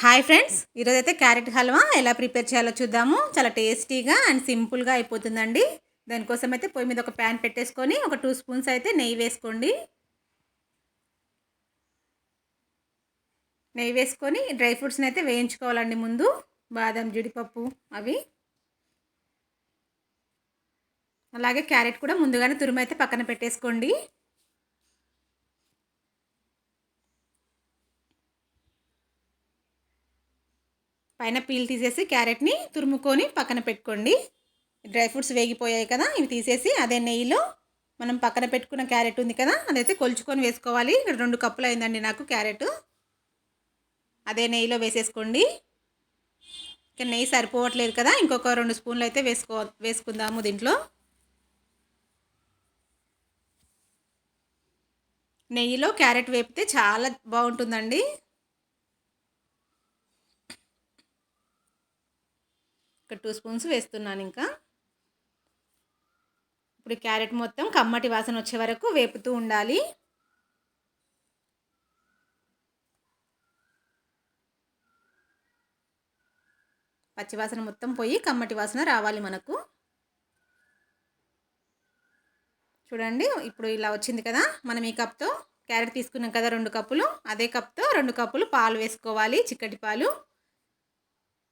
Hi friends ఈరోజు అయితే carrot halwa ఎలా ప్రిపేర్ చేయాలో చూద్దాము. చాలా టేస్టీగా అండ్ సింపుల్గా అయిపోతుందండి. దానికోసం అయితే పొయ్యి మీద ఒక ప్యాన్ పెట్టేసుకొని ఒక టూ స్పూన్స్ అయితే నెయ్యి వేసుకోండి. నెయ్యి వేసుకొని డ్రై ఫ్రూట్స్ని అయితే వేయించుకోవాలండి ముందు. బాదం జీడిపప్పు అవి. అలాగే క్యారెట్ కూడా ముందుగానే తురుమైతే పక్కన పెట్టేసుకోండి. పైన పీల్ తీసేసి క్యారెట్ని తురుముకొని పక్కన పెట్టుకోండి. డ్రై ఫ్రూట్స్ వేగిపోయాయి కదా ఇవి తీసేసి అదే నెయ్యిలో మనం పక్కన పెట్టుకున్న క్యారెట్ ఉంది కదా అదైతే కొలుచుకొని వేసుకోవాలి. ఇక్కడ రెండు కప్పులు అయిందండి నాకు క్యారెట్. అదే నెయ్యిలో వేసేసుకోండి. ఇక నెయ్యి సరిపోవట్లేదు కదా ఇంకొక రెండు స్పూన్లు అయితే వేసుకో వేసుకుందాము దీంట్లో. నెయ్యిలో క్యారెట్ వేపితే చాలా బాగుంటుందండి. ఒక టూ స్పూన్స్ వేస్తున్నాను ఇంకా. ఇప్పుడు క్యారెట్ మొత్తం కమ్మటి వాసన వచ్చే వరకు వేపుతూ ఉండాలి. పచ్చివాసన మొత్తం పోయి కమ్మటి వాసన రావాలి మనకు. చూడండి ఇప్పుడు ఇలా వచ్చింది కదా మనం ఈ కప్తో క్యారెట్ తీసుకున్నాం కదా రెండు కప్పులు అదే కప్తో రెండు కప్పులు పాలు వేసుకోవాలి చిక్కటి పాలు.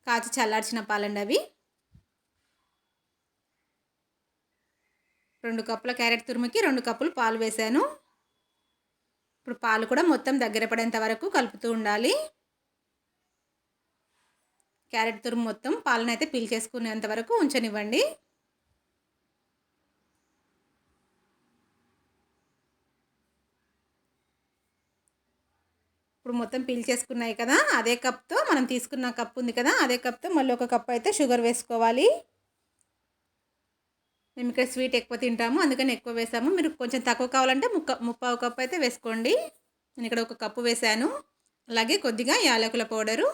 కాచి చల్లార్చిన పాలండి అవి. రెండు కప్పుల క్యారెట్ తురుముకి రెండు కప్పులు పాలు వేశాను. ఇప్పుడు పాలు కూడా మొత్తం దగ్గర పడేంత వరకు కలుపుతూ ఉండాలి. క్యారెట్ తురుము మొత్తం పాలనైతే పీల్చేసుకునేంత వరకు ఉంచనివ్వండి. ఇప్పుడు మొత్తం పీల్చేసుకున్నాయి కదా అదే కప్తో మనం తీసుకున్న కప్ ఉంది కదా అదే కప్తో మళ్ళీ ఒక కప్ అయితే షుగర్ వేసుకోవాలి. మేము ఇక్కడ స్వీట్ ఎక్కువ తింటాము అందుకని ఎక్కువ వేసాము. మీరు కొంచెం తక్కువ కావాలంటే ముక్క ముప్పావు కప్పు అయితే వేసుకోండి. నేను ఇక్కడ ఒక కప్పు వేసాను. అలాగే కొద్దిగా యాలకుల పౌడరు.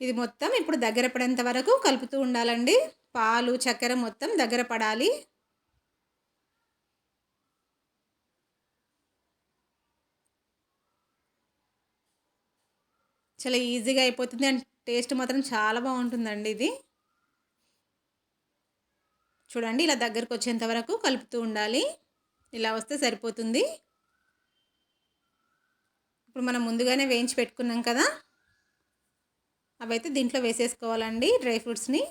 ఇది మొత్తం ఇప్పుడు దగ్గర పడేంత వరకు కలుపుతూ ఉండాలండి. పాలు చక్కెర మొత్తం దగ్గర పడాలి. చాలా ఈజీగా అయిపోతుంది అండ్ టేస్ట్ మాత్రం చాలా బాగుంటుందండి ఇది. చూడండి ఇలా దగ్గరకు వచ్చేంత వరకు కలుపుతూ ఉండాలి. ఇలా వస్తే సరిపోతుంది. ఇప్పుడు మనం ముందుగానే వేయించి పెట్టుకున్నాం కదా. అవైతే దీంట్లో వేసేసుకోవాలండి డ్రై ఫ్రూట్స్ని.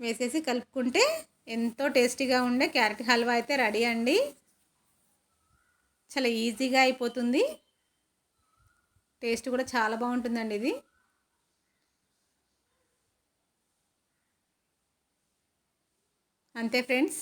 వేసేసి కలుపుకుంటే ఎంతో టేస్టీగా ఉండే క్యారెట్ హల్వా అయితే రెడీ అండి. చాలా ఈజీగా అయిపోతుంది. టేస్ట్ కూడా చాలా బాగుంటుందండి ఇది. అంతే ఫ్రెండ్స్.